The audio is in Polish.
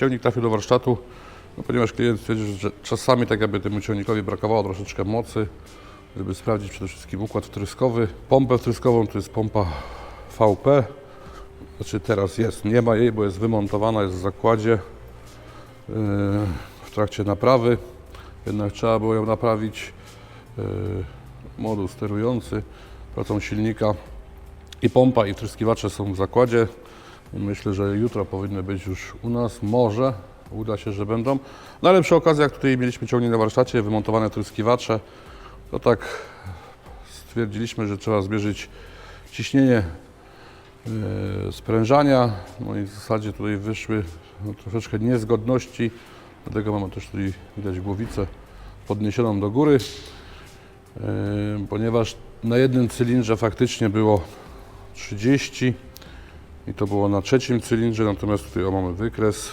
Ciągnik trafił do warsztatu, no ponieważ klient stwierdził, że czasami tak jakby temu ciągnikowi brakowało troszeczkę mocy, żeby sprawdzić przede wszystkim układ wtryskowy. Pompę wtryskową to jest pompa VP, znaczy teraz jest, nie ma jej, bo jest wymontowana, jest w zakładzie yy, w trakcie naprawy, jednak trzeba było ją naprawić. Yy, Moduł sterujący, pracą silnika i pompa i wtryskiwacze są w zakładzie. Myślę, że jutro powinny być już u nas. Może uda się, że będą. No ale przy okazji, jak tutaj mieliśmy ciągnik na warsztacie, wymontowane tryskiwacze, to tak stwierdziliśmy, że trzeba zmierzyć ciśnienie e, sprężania. No i w zasadzie tutaj wyszły no, troszeczkę niezgodności, dlatego mamy też tutaj widać głowicę podniesioną do góry, e, ponieważ na jednym cylindrze faktycznie było 30 i to było na trzecim cylindrze, natomiast tutaj mamy wykres